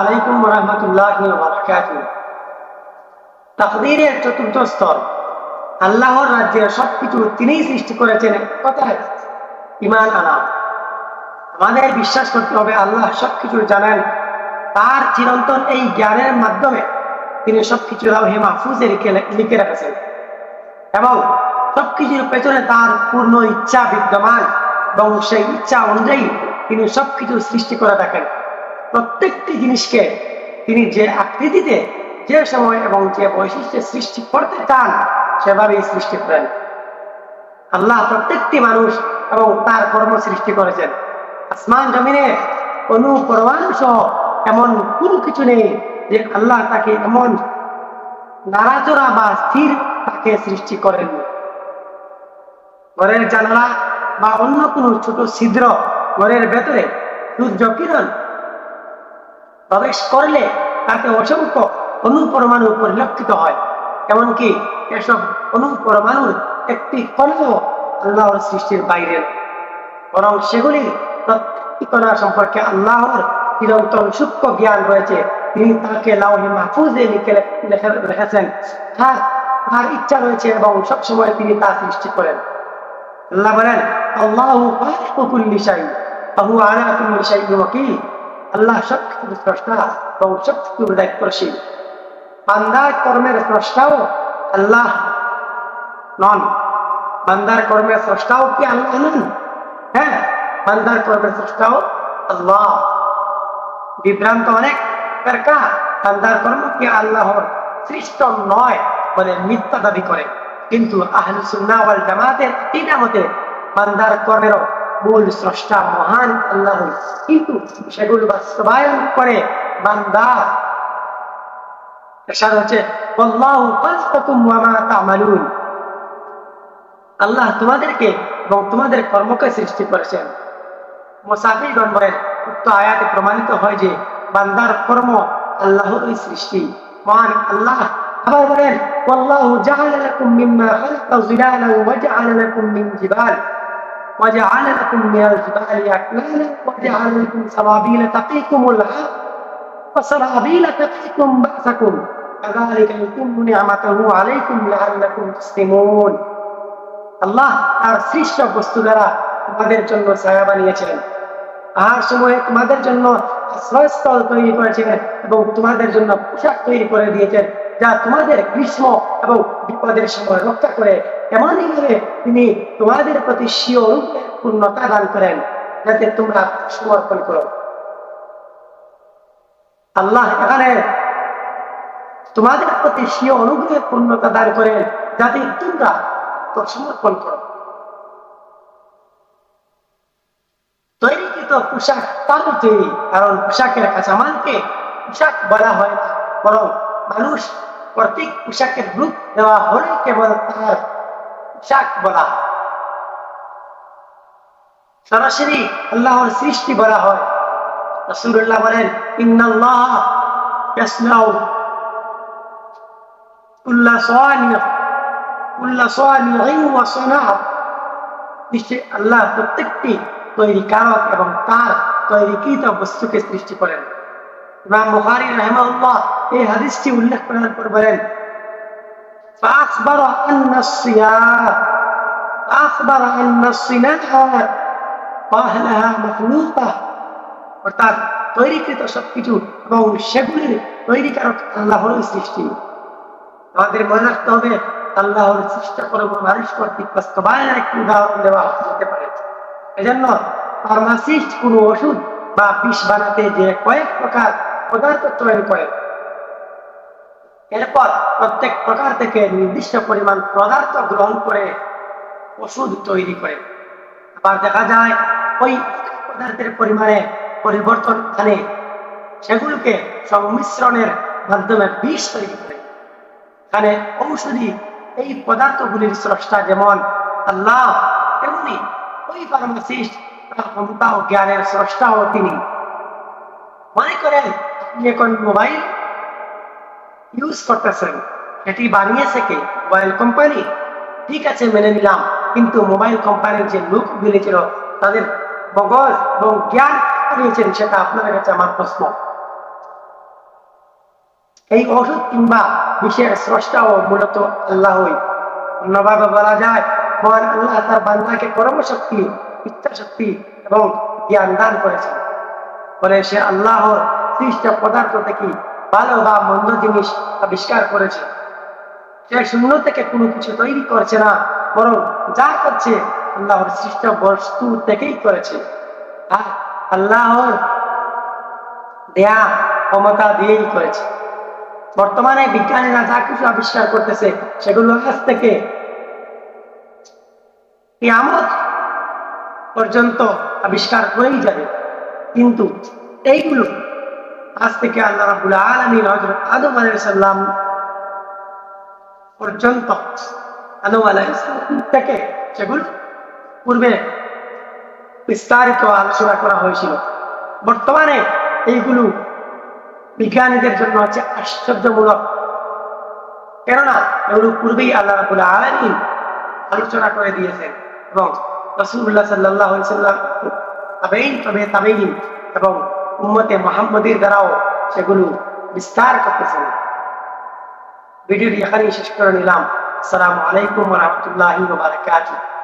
আলাইকুম রহমতুল্লাহ তাকদীরের চতুর্থ স্তর, আল্লাহর রাজ্যের সবকিছু তিনিই সৃষ্টি করেছেন কথায় ইমান আনা। আমাদের বিশ্বাস করতে হবে, আল্লাহ সবকিছু জানেন। তার চিরন্তন এই জ্ঞানের মাধ্যমে তিনি সবকিছু লাউহে মাহফুজে লিখে লিখে রেখেছেন। এবং সবকিছুর পেছনে তার পূর্ণ ইচ্ছা বিদ্যমান এবং সেই ইচ্ছা অনুযায়ী তিনি সবকিছু সৃষ্টি করে থাকেন। প্রত্যেকটি জিনিসকে তিনি যে আকৃতিতে, যে সময় এবং যে বৈশিষ্ট্যে সৃষ্টি করতে চান, সেভাবেই সৃষ্টি করেন। আল্লাহ প্রত্যেকটি মানুষ এবং তার কর্ম সৃষ্টি করেছেন। আসমান জমিনে কোনো পরমাণু সহ এমন কোনো কিছু নেই যে আল্লাহ তাকে এমন নাড়াচড়া বা স্থির তাকে সৃষ্টি করেন। ঘরের জানালা বা অন্য কোনো ছোট ছিদ্র ঘরের ভেতরে সূর্য কিরণ প্রবেশ করলে তাতে অসংখ্য অনুপরমাণু পরিলক্ষিত হয়। এমনকি এসব অনুপরমাণুর একটি কণাও আল্লাহর সৃষ্টির বাইরে। বরং সেগুলি প্রত্যেকটি সম্পর্কে আল্লাহর চিরন্তন সূক্ষ্ম জ্ঞান রয়েছে। তিনি তাকে লাউহে মাহফুজে লিখে রেখেছেন। তার তার ইচ্ছা রয়েছে এবং সবসময় তিনি তা সৃষ্টি করেন। আল্লাহ বলেন, আল্লাহ কুল্লি শাই আহু আলা কুল্লি শাই ওয়াকিল। আল্লাহ সবকিছুর স্রষ্টা এবং সবকিছুর দায়িত্বশীল। বান্দার কর্মের স্রষ্টাও আল্লাহ নন। বান্দার কর্মের স্রষ্টাও কি আল্লাহ নন হ্যাঁ বান্দার কর্মের স্রষ্টাও আল্লাহ। বিভ্রান্ত অনেক ফেরকা বান্দার কর্ম কি আল্লাহর সৃষ্ট নয় বলে মিথ্যা দাবি করে। কিন্তু সুন্নাহ ওয়াল জামাতের তিনা মতে বান্দার কর্মেরও মূল স্রষ্টা মহান আল্লাহ। কিন্তু সেগুলো বাস্তবায়ন করে বান্দা। এরশাদ হচ্ছে আল্লাহ তোমাদেরকে এবং তোমাদের কর্মকে সৃষ্টি করেছেন। মুসাফিরগণ বলেন, উক্ত আয়াতে প্রমাণিত হয় যে বান্দার কর্ম আল্লাহরই সৃষ্টি, মহান আল্লাহ। আবার বলেন লাকুম মিম্মা খালাকা যিলালান ওয়া জাআলা লাকুম মিন জিবাল। وجعل لكم من الجبال أكنانا وجعل لكم سرابيل تقيكم الحر وسرابيل تقيكم بأسكم كذلك يتم نعمته عليكم لعلكم تسلمون আল্লাহ তার সৃষ্ট বস্তু দ্বারা তোমাদের জন্য ছায়া বানিয়েছিলেন আর সময়ে তোমাদের জন্য আশ্রয়স্থল তৈরি করেছিলেন এবং তোমাদের জন্য পোশাক তৈরি করে দিয়েছেন যা তোমাদের গ্রীষ্ম এবং বিপদের সময় রক্ষা করে, এমনই ভাবে তিনি তোমাদের প্রতি স্বীয় পূর্ণতা দান করেন, যাতে তোমরা সমর্পণ করো। আল্লাহ এখানে তোমাদের প্রতি স্বীয় অনুগ্রহে পূর্ণতা দান করেন, যাতে তোমরা সমর্পণ করো। তৈরিকৃত পোশাক তার তৈরি কারণ পোশাকের কাঁচামালকে পোশাক বলা হয় না, বরং মানুষ প্রত্যেক পোশাকের রূপ দেওয়া হলে কেবল তার পোশাক বলা সরাসরি আল্লাহর সৃষ্টি বলা হয়। রসুল্লাহ বলেন নিশ্চয় আল্লাহ প্রত্যেকটি তৈরি কারক এবং তার তৈরিকৃত বস্তুকে সৃষ্টি করেন। ইমাম বুখারী রাহিমাহুল্লাহ এই হাদিসটি উল্লেখ করার পর বলেন فأخبر أن الصيام فأخبر أن الصناعة وأهلها مخلوقة অর্থাৎ তৈরিকৃত সবকিছু এবং সেগুলির তৈরিকারক আল্লাহর সৃষ্টি আমাদের মনে রাখতে হবে আল্লাহর সৃষ্ট কর্ম মানুষ কর্তৃক বাস্তবায়নের একটি উদাহরণ দেওয়া হতে পারে এজন্য ফার্মাসিস্ট কোনো ওষুধ বা বিষ বানাতে যে কয়েক প্রকার পদার্থ তৈরি করে। এরপর প্রত্যেক প্রকার থেকে নির্দিষ্ট পরিমাণ পদার্থ গ্রহণ করে ওষুধ তৈরি করে। আবার দেখা যায়, ওই পদার্থের পরিমাণে পরিবর্তন আনে সেগুলোকে সংমিশ্রণের মাধ্যমে বিষ তৈরি করে। এখানে ঔষধি এই পদার্থগুলির স্রষ্টা যেমন আল্লাহ, তেমনি ওই ফার্মাসিস্ট তার ক্ষমতা ও জ্ঞানের স্রষ্টাও তিনি। মনে করেন এখন মোবাইল ইউজ করতেছেন, এটি বানিয়েছে কে? মোবাইল কোম্পানি ঠিক আছে, মেনে নিলাম। কিন্তু মোবাইল কোম্পানির যে লোকগুলি ছিল তাদের মগজ এবং জ্ঞান বানিয়েছেন সেটা আপনার কাছে আমার প্রশ্ন। এই ওষুধ কিংবা বিষের স্রষ্টাও মূলত আল্লাহই। অন্যভাবে বলা যায়, মহান আল্লাহ তার বান্দাকে কর্মশক্তি ইচ্ছা শক্তি এবং জ্ঞান দান করেছেন। ফলে সে আল্লাহর সৃষ্ট পদার্থ থেকে ভালো বা মন্দ জিনিস আবিষ্কার করেছে। সে শূন্য থেকে কোনো কিছু তৈরি করছে না, বরং যা করছে আল্লাহর সৃষ্ট বস্তু থেকেই করেছে। আর আল্লাহর দেয়া ক্ষমতা দিয়েই করেছে। বর্তমানে বিজ্ঞানীরা যা কিছু আবিষ্কার করতেছে, সেগুলো আজ থেকে কিয়ামত পর্যন্ত আবিষ্কার করেই যাবে। কিন্তু এইগুলো আজ থেকে আল্লাহ রাবুল আলমী হজরত আদম আলাইসাল্লাম পর্যন্ত আদম আলাইসাল্লাম থেকে সেগুলো পূর্বে বিস্তারিত আলোচনা করা হয়েছিল। বর্তমানে এইগুলো বিজ্ঞানীদের জন্য হচ্ছে আশ্চর্যমূলক। কেননা এগুলো পূর্বেই আল্লাহ রাবুল আলমিন আলোচনা করে দিয়েছেন এবং রসুল্লাহ সাল্লাহ সাল্লাম তাবেইন তবে তাবেইন এবং উম্মতে মোহাম্মদীর দ্বারাও সেগুলো বিস্তার করতেছেন ভিডিওটি এখানেই শেষ করে নিলাম। আসসালামু আলাইকুম রহমতুল্লাহ বারকাতুহ।